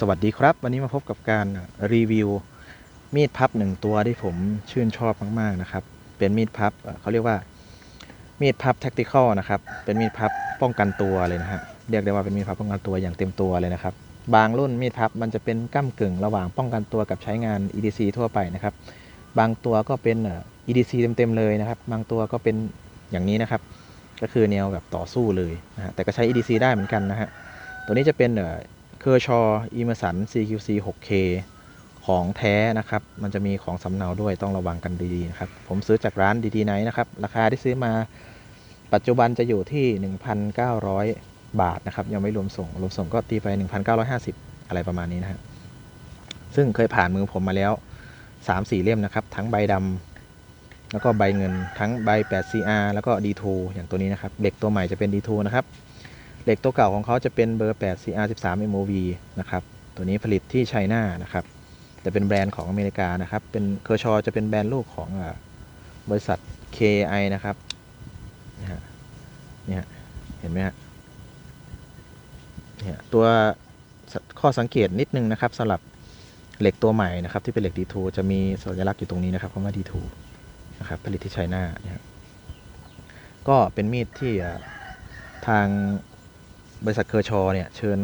สวัสดีครับ วันนี้มาพบกับการรีวิวมีดพับหนึ่งตัวที่ผมชื่นชอบมากๆนะครับ เป็นมีดพับเขาเรียกว่ามีดพับแท็กติคอลนะครับ เป็นมีดพับป้องกันตัวเลยนะฮะเรียกได้ว่าเป็นมีดพับป้องกันตัวอย่างเต็มตัวเลยนะครับ บางรุ่นมีดพับมันจะเป็นก้ากึ่งระหว่างป้องกันตัวกับใช้งาน EDC ทั่วไปนะครับ บางตัวก็เป็น EDC เต็มๆเลยนะครับ บางตัวก็เป็นอย่างนี้นะครับ ก็คือแนวแบบต่อสู้เลยนะฮะแต่ก็ใช้ EDC ได้เหมือนกันนะฮะตัวนี้จะเป็น เคอร์ชออีเมสัน CQC 6K ของแท้นะครับ มันจะมีของสำเนาด้วยต้องระวังกันดีๆนะครับ ผมซื้อจากร้านดีๆไนนะครับ ราคาที่ซื้อมาปัจจุบันจะอยู่ที่ 1,900 บาทนะครับ ยังไม่รวมส่ง รวมส่งก็ตีไป 1,950 อะไรประมาณนี้นะฮะซึ่งเคยผ่านมือผมมาแล้ว 3-4 เล่มนะครับ ทั้งใบดำแล้วก็ใบเงินทั้งใบ 8CR แล้วก็ D2 อย่างตัวนี้นะครับเหล็กตัวใหม่จะเป็น D2 นะครับ เหล็กตัวเก่าของเขาจะเป็นเบอร์ 8 CR13 MOV นะครับ ตัวนี้ผลิตที่ไชน่านะครับแต่เป็นแบรนด์ของอเมริกานะครับ เป็นเคอร์ชอจะเป็นแบรนด์ลูกของอบริษัท KI นะครับนี่ฮะนี่ฮะเห็นไหมฮะเนี่ยตัวข้อสังเกตนิดนึงนะครับสำหรับเหล็กตัวใหม่นะครับที่เป็นเหล็ก D2 จะมีสัญลักษณ์อยู่ตรงนี้นะครับคำว่า D2 นะครับผลิตที่ไชน่าเนี่ยก็เป็นมีดที่ทาง บริษัทเคอร์ชอเนี่ยเชิญ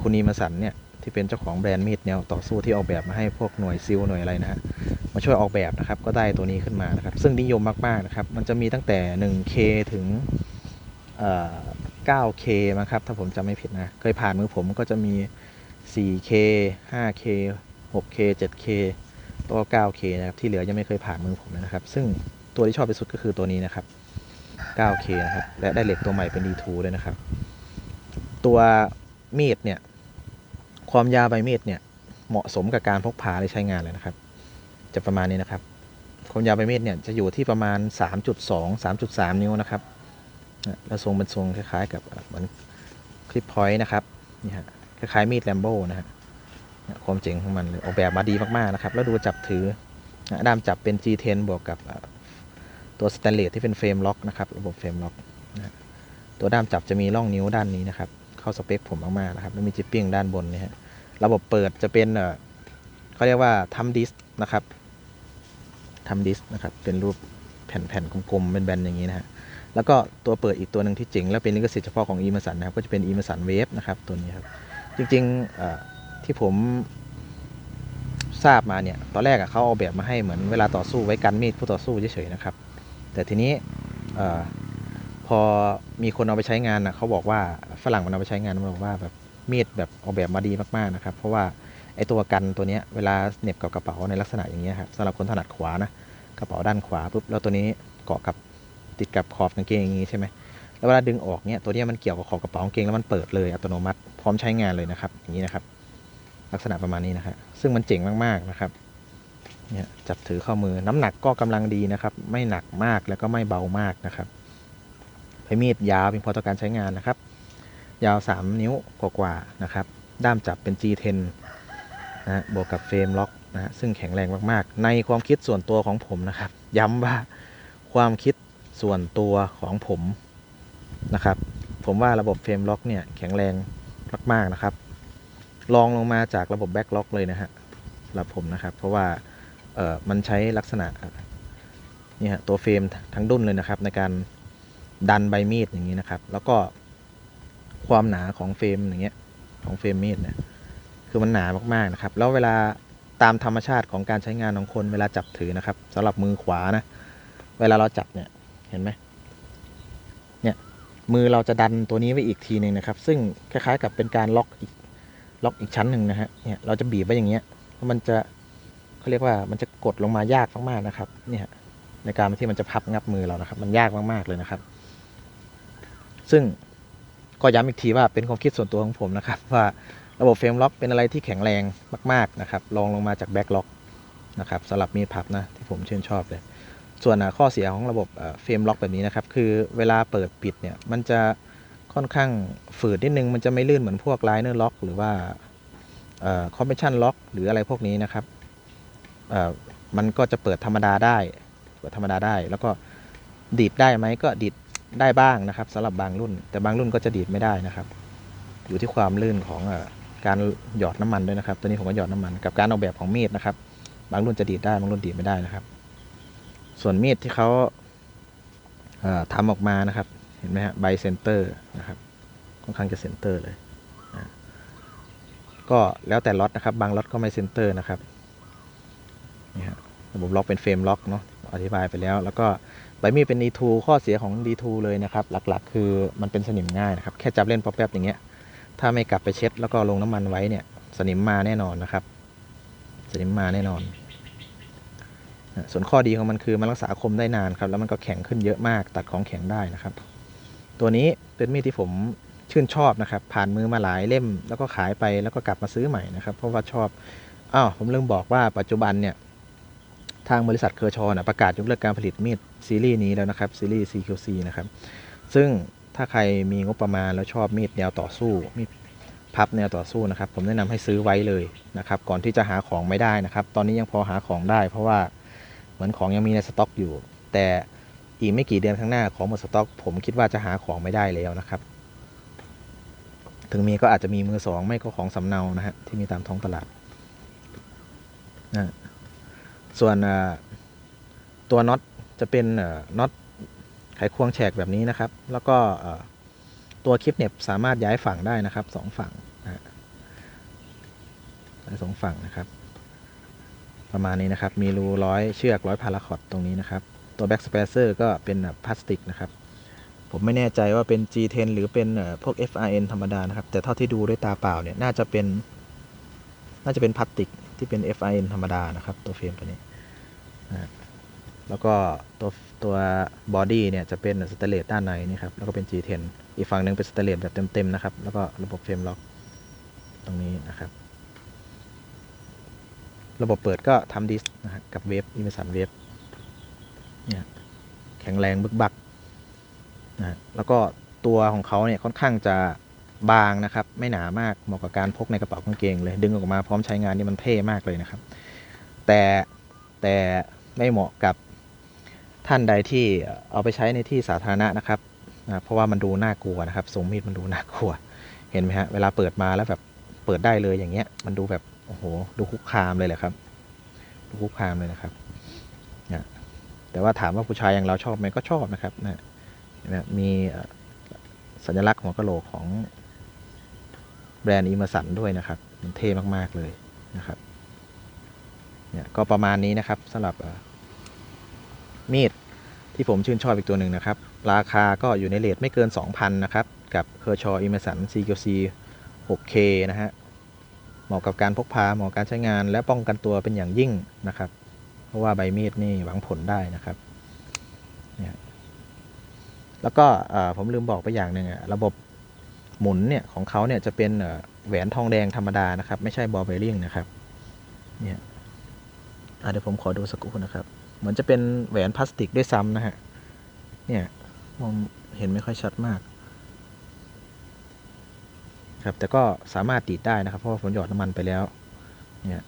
คุณนีมาสันเนี่ยที่เป็นเจ้าของแบรนด์มีดแนวต่อสู้ที่ออกแบบมาให้พวกหน่วยซิลหน่วยอะไรนะฮะมาช่วยออกแบบนะครับก็ได้ตัวนี้ขึ้นมานะครับ ซึ่งนิยมมากๆนะครับ มันจะมีตั้งแต่ 1K ถึง 9K มั้งครับ ถ้าผมจำไม่ผิดนะ เคยผ่านมือผมก็จะมี 4K 5K 6K 7K ตัว 9K นะครับ ที่เหลือยังไม่เคยผ่านมือผมนะครับ ซึ่งตัวที่ชอบที่สุดก็คือตัวนี้นะครับ 9K นะครับ และได้เหล็กตัวใหม่เป็น D2 ด้วยนะครับ ตัวมีดเนี่ย ความยาวใบมีดเนี่ย เหมาะสมกับการพกพาและใช้งานเลยนะครับ จะประมาณนี้นะครับ ความยาวใบมีดเนี่ยจะอยู่ที่ประมาณ 3.2 3.3 นิ้วนะครับนะแล้วทรงเป็นทรงคล้ายๆ กับเหมือนคลิปพอยต์นะครับ นี่ฮะ คล้ายๆมีดแลมโบ้นะฮะความเจ๋งของมันเลยออกแบบมาดีมากๆนะครับ แล้วดูจับถือด้ามจับเป็น G10 บวกกับ ตัวสแตนเลสที่เป็นเฟรมล็อกนะครับระบบเฟรมล็อกนะตัวด้ามจับจะมีร่องนิ้วด้านนี้นะครับ เข้าสเปคผมมากๆนะครับแล้วมีจิปปิ้งด้านบนนี่ฮะระบบเปิดจะเป็นเขาเรียกว่าทำดิสนะครับทำดิสนะครับเป็นรูปแผ่นๆกลมๆเป็นแบนๆอย่างนี้นะฮะแล้วก็ตัวเปิดอีกตัวหนึ่งที่เจ๋งแล้วเป็นลิขสิทธิ์เฉพาะของอีมาสันนะครับก็จะเป็นอีมาสันเวฟนะครับตัวนี้ครับจริงๆที่ผมทราบมาเนี่ยตอนแรกเขาเอาแบบมาให้เหมือนเวลาต่อสู้ไว้กันมีดผู้ต่อสู้เฉยๆนะครับ แต่ทีนี้พอมีคนเอาไปใช้งานนะเขาบอกว่าฝรั่งมันเอาไปใช้งานมันบอกว่าแบบมีดแบบออกแบบมาดีมากๆนะครับ เพราะว่าไอตัวกันตัวนี้เวลาเหน็บกับกระเป๋าในลักษณะอย่างเงี้ครับสำหรับคนถนัดขวานะกระเป๋าด้านขวาปุ๊บแล้วตัวนี้เกาะกับติดกับขอบกางเกงอย่างงี้ใช่ไหมแล้วเวลาดึงออกเนี้ยตัวนี้มันเกี่ยวกับขอบกระเป๋ากางเกงแล้วมันเปิดเลยอัตโนมัติพร้อมใช้งานเลยนะครับ อย่างนี้นะครับ ลักษณะประมาณนี้นะครับซึ่งมันเจ๋งมากๆนะครับ เนี่ยจับถือข้อมือน้ำหนักก็กำลังดีนะครับ ไม่หนักมากแล้วก็ไม่เบามากนะครับใช้มีดยาวเพียงพอต่อการใช้งานนะครับ ยาว 3 นิ้วกว่าๆนะครับ ด้ามจับเป็น G10 นะฮะบวกกับเฟรมล็อกนะฮะซึ่งแข็งแรงมากๆ ในความคิดส่วนตัวของผมนะครับ ย้ำว่าความคิดส่วนตัวของผมนะครับ ผมว่าระบบเฟรมล็อกเนี่ยแข็งแรงมากๆนะครับลองลงมาจากระบบแบ็กล็อกเลยนะฮะสำหรับผมนะครับ เพราะว่า เอ่อมันใช้ลักษณะเนี่ยฮะตัวเฟรมทั้งดุนเลยนะครับ ในการดันใบมีดอย่างนี้นะครับ แล้วก็ความหนาของเฟรมอย่างเงี้ยของเฟรมมีดเนี่ยคือมันหนามากๆนะครับ แล้วเวลาตามธรรมชาติของการใช้งานของคนเวลาจับถือนะครับสำหรับมือขวานะ เวลาเราจับเนี่ยเห็นไหมเนี่ยมือเราจะดันตัวนี้ไว้อีกทีหนึ่งนะครับ ซึ่งคล้ายๆกับเป็นการล็อกอีกล็อกอีกชั้นหนึ่งนะฮะเนี่ยเราจะบีบไว้อย่างเงี้ยแล้วมันจะ เขาเรียกว่ามันจะกดลงมายากมากๆนะครับ เนี่ยในการที่มันจะพับงับมือเรานะครับ มันยากมากๆเลยนะครับ ซึ่งก็ย้ำอีกทีว่าเป็นความคิดส่วนตัวของผมนะครับ ว่าระบบเฟรมล็อกเป็นอะไรที่แข็งแรงมาก ๆนะครับรองลงมาจากแบ็กล็อกนะครับสำหรับมีดพับนะที่ผมชื่นชอบเลย ส่วนข้อเสียของระบบเฟรมล็อกแบบนี้นะครับ คือเวลาเปิดปิดเนี่ยมันจะค่อนข้างฝืดนิดนึง มันจะไม่ลื่นเหมือนพวกไลเนอร์ล็อกหรือว่าคอมเพรสชันล็อกหรืออะไรพวกนี้นะครับ มันก็จะเปิดธรรมดาได้ เปิดธรรมดาได้ แล้วก็ดีดได้ไหมก็ดีดได้บ้างนะครับสำหรับบางรุ่น แต่บางรุ่นก็จะดีดไม่ได้นะครับ อยู่ที่ความลื่นของอการหยอดน้ำมันด้วยนะครับ ตัวนี้ผมก็หยอดน้ำมันกับการออกแบบของมีดนะครับ บางรุ่นจะดีดได้บางรุ่นดีดไม่ได้นะครับ ส่วนมีดที่เขาเอ่อทำออกมานะครับ เห็นไหมฮะใบเซนเตอร์นะครับค่อนข้างจะเซนเตอร์เลยก็แล้วแต่ล็อตนะครับ บางล็อตก็ไม่เซนเตอร์นะครับ นี่ฮะระบบล็อกเป็นเฟรมล็อกเนาะอธิบายไปแล้ว แล้วก็ใบมีดเป็น D2 ข้อเสียของ D2 เลยนะครับ หลักๆ คือมันเป็นสนิมง่ายนะครับ แค่จับเล่นป๊อปแป๊บอย่างเงี้ย ถ้าไม่กลับไปเช็ดแล้วก็ลงน้ำมันไว้เนี่ย สนิมมาแน่นอนนะครับ สนิมมาแน่นอน ส่วนข้อดีของมันคือมันรักษาคมได้นานครับ แล้วมันก็แข็งขึ้นเยอะมาก ตัดของแข็งได้นะครับ ตัวนี้เป็นมีดที่ผมชื่นชอบนะครับ ผ่านมือมาหลายเล่ม แล้วก็ขายไปแล้วก็กลับมาซื้อใหม่นะครับ เพราะว่าชอบ อ้าวผมลืมบอกว่าปัจจุบันเนี่ย ทางบริษัทเคอร์ชอนะประกาศยกเลิกการผลิตมีดซีรีส์นี้แล้วนะครับซีรีส์ CQC นะครับ ซึ่งถ้าใครมีงบประมาณแล้วชอบมีดแนวต่อสู้มีดพับแนวต่อสู้นะครับ ผมแนะนำให้ซื้อไว้เลยนะครับ ก่อนที่จะหาของไม่ได้นะครับ ตอนนี้ยังพอหาของได้ เพราะว่าเหมือนของยังมีในสต็อกอยู่ แต่อีกไม่กี่เดือนข้างหน้าของหมดสต็อก ผมคิดว่าจะหาของไม่ได้แล้วนะครับ ถึงมีก็อาจจะมีมือสองไม่ก็ของสำเนานะฮะที่มีตามท้องตลาด ส่วนตัวน็อตจะเป็นน็อตไขควงแฉกแบบนี้นะครับ แล้วก็ตัวคลิปเน็บสามารถย้ายฝั่งได้นะครับสองฝั่งนะสองฝั่งนะครับ ประมาณนี้นะครับ มีรูร้อยเชือกร้อยพาราคอตตรงนี้นะครับ ตัวแบ็กสเปเซอร์ก็เป็นพลาสติกนะครับ ผมไม่แน่ใจว่าเป็น G10 หรือเป็นพวก FRN ธรรมดานะครับ แต่เท่าที่ดูด้วยตาเปล่าเนี่ย น่าจะเป็น น่าจะเป็นพลาสติก ที่เป็น FRN ธรรมดานะครับ ตัวเฟรมตัวนี้นะแล้วก็ตัวตัวบอดี้เนี่ยจะเป็นสเตนเลสด้านในนี่ครับ แล้วก็เป็น G10 อีกฝั่งหนึ่งเป็นสเตนเลสแบบเต็มๆนะครับ แล้วก็ระบบเฟรมล็อกตรงนี้นะครับ ระบบเปิดก็ทำดิสก์นะฮะกับเวฟอิมเมสันเวฟเนี่ยแข็งแรงบึกบักนะฮะแล้วก็ตัวของเขาเนี่ยค่อนข้างจะ บางนะครับ ไม่หนามากเหมาะกับการพกในกระเป๋ากางเกงเลย ดึงออกมาพร้อมใช้งานนี่มันเท่มากเลยนะครับ แต่แต่ไม่เหมาะกับท่านใดที่เอาไปใช้ในที่สาธารณะนะครับนะเพราะว่ามันดูน่ากลัวนะครับทรงมีดมันดูน่ากลัว เห็นไหมฮะเวลาเปิดมาแล้วแบบเปิดได้เลยอย่างเงี้ย มันดูแบบโอ้โหดูคุกคามเลยแหละครับ ดูคุกคามเลยนะครับนะแต่ว่าถามว่าผู้ชายอย่างเราชอบไหมก็ชอบนะครับนะมีสัญลักษณ์หัวกะโหลกของ แบรนด์อีเมอร์สันด้วยนะครับ มันเท่มาก ๆ เลยนะครับ เนี่ยก็ประมาณนี้นะครับสำหรับมีดที่ผมชื่นชอบอีกตัวหนึ่งนะครับ ราคาก็อยู่ในเลทไม่เกิน 2,000 นะครับ กับเคอร์ชออีเมอร์สัน CQC 6K นะฮะ เหมาะกับการพกพา เหมาะการใช้งานและป้องกันตัวเป็นอย่างยิ่งนะครับ เพราะว่าใบมีดนี่หวังผลได้นะครับ เนี่ย แล้วก็ผมลืมบอกไปอย่างหนึ่งอะระบบ หมุนเนี่ยของเขาเนี่ยจะเป็นแหวนทองแดงธรรมดานะครับ ไม่ใช่บอลเบริงนะครับเนี่ยเดี๋ยวผมขอดูสักครู่นะครับ เหมือนจะเป็นแหวนพลาสติกด้วยซ้ำนะฮะเนี่ยมองเห็นไม่ค่อยชัดมากครับแต่ก็สามารถดีดได้นะครับเพราะว่าผมหยอดน้ำมันไปแล้วเนี่ย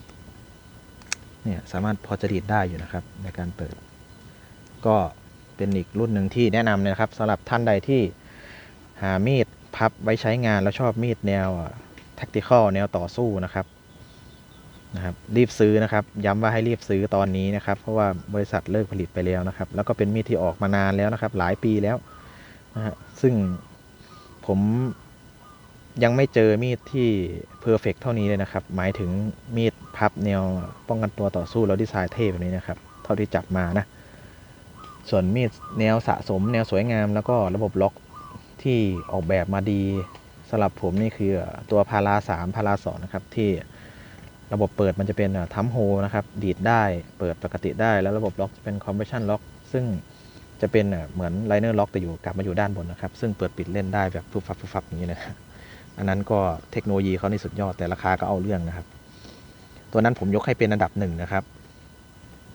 เนี่ยสามารถพอจะดีดได้อยู่นะครับในการเปิด ก็เป็นอีกรุ่นหนึ่งที่แนะนำนะครับสำหรับท่านใดที่หามีด พับไว้ใช้งานแล้วชอบมีดแนวแท็กติคอลแนวต่อสู้นะครับนะครับรีบซื้อนะครับ ย้ำว่าให้รีบซื้อตอนนี้นะครับ เพราะว่าบริษัทเลิกผลิตไปแล้วนะครับ แล้วก็เป็นมีดที่ออกมานานแล้วนะครับ หลายปีแล้วนะฮะซึ่งผมยังไม่เจอมีดที่เพอร์เฟกเท่านี้เลยนะครับ หมายถึงมีดพับแนวป้องกันตัวต่อสู้แล้วดีไซน์เท่แบบนี้นะครับ เท่าที่จับมานะ ส่วนมีดแนวสะสมแนวสวยงามแล้วก็ระบบล็อก ที่ออกแบบมาดีสำหรับผมนี่คือตัวพาราสามพาราสองนะครับที่ระบบเปิดมันจะเป็นทั้มโฮนะครับดีดได้เปิดปกติได้แล้วระบบล็อกจะเป็นคอมเพรสชันล็อกซึ่งจะเป็นเหมือนไลเนอร์ล็อกแต่อยู่กลับมาอยู่ด้านบนนะครับ ซึ่งเปิดปิดเล่นได้แบบฟุบฟับฟุบฟับอย่างนี้นะอันนั้นก็เทคโนโลยีเขานี่สุดยอดแต่ราคาก็เอาเรื่องนะครับ ตัวนั้นผมยกให้เป็นอันดับหนึ่งนะครับ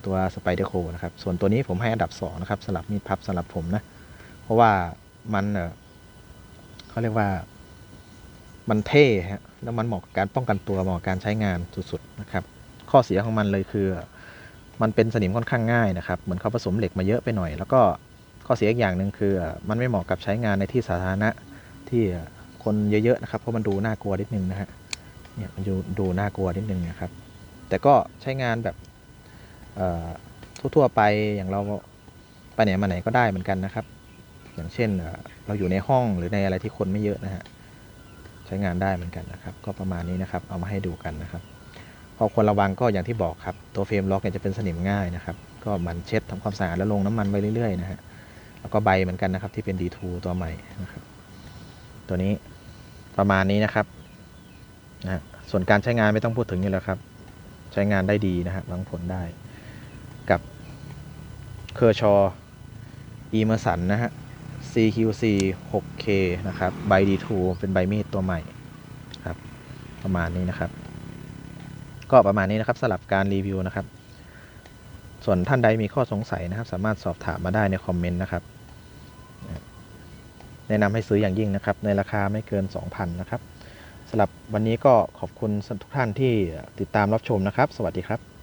ตัวสไปเดอร์โคนะครับ ส่วนตัวนี้ผมให้อันดับสองนะครับสำหรับมีดพับสำหรับผมนะ เพราะว่ามัน เขาเรียกว่ามันเท่ฮะแล้วมันเหมาะกับการป้องกันตัวเหมาะกับการใช้งานสุดๆนะครับ ข้อเสียของมันเลยคือ มันเป็นสนิมค่อนข้างง่ายนะครับ เหมือนเขาผสมเหล็กมาเยอะไปหน่อย แล้วก็ข้อเสียอีกอย่างหนึ่งคือ มันไม่เหมาะกับใช้งานในที่สาธารณะที่คนเยอะๆนะครับเพราะมันดูน่ากลัวนิดนึงนะฮะเนี่ยมันดูดูน่ากลัวนิดนึงนะครับ แต่ก็ใช้งานแบบทั่วๆไปอย่างเราไปไหนมาไหนก็ได้เหมือนกันนะครับ อย่างเช่นเราอยู่ในห้องหรือในอะไรที่คนไม่เยอะนะฮะใช้งานได้เหมือนกันนะครับ ก็ประมาณนี้นะครับ เอามาให้ดูกันนะครับ พอควรระวังก็อย่างที่บอกครับ ตัวเฟรมล็อกเนี่ยจะเป็นสนิมง่ายนะครับ ก็มันเช็ดทำความสะอาดแล้วลงน้ำมันไปเรื่อยๆนะฮะแล้วก็ใบเหมือนกันนะครับที่เป็น D2 ตัวใหม่นะครับ ตัวนี้ประมาณนี้นะครับนะฮะส่วนการใช้งานไม่ต้องพูดถึงอยู่แล้วครับ ใช้งานได้ดีนะฮะหวังผลได้กับเคอร์ชออีเมอร์สันนะฮะ CQC 6K นะครับ ใบ D2 เป็นใบมีดตัวใหม่ครับ ประมาณนี้นะครับ ก็ประมาณนี้นะครับสำหรับการรีวิวนะครับ ส่วนท่านใดมีข้อสงสัยนะครับ สามารถสอบถามมาได้ในคอมเมนต์นะครับ แนะนำให้ซื้ออย่างยิ่งนะครับ ในราคาไม่เกิน 2,000 นะครับสำหรับวันนี้ก็ขอบคุณทุกท่านที่ติดตามรับชมนะครับ สวัสดีครับ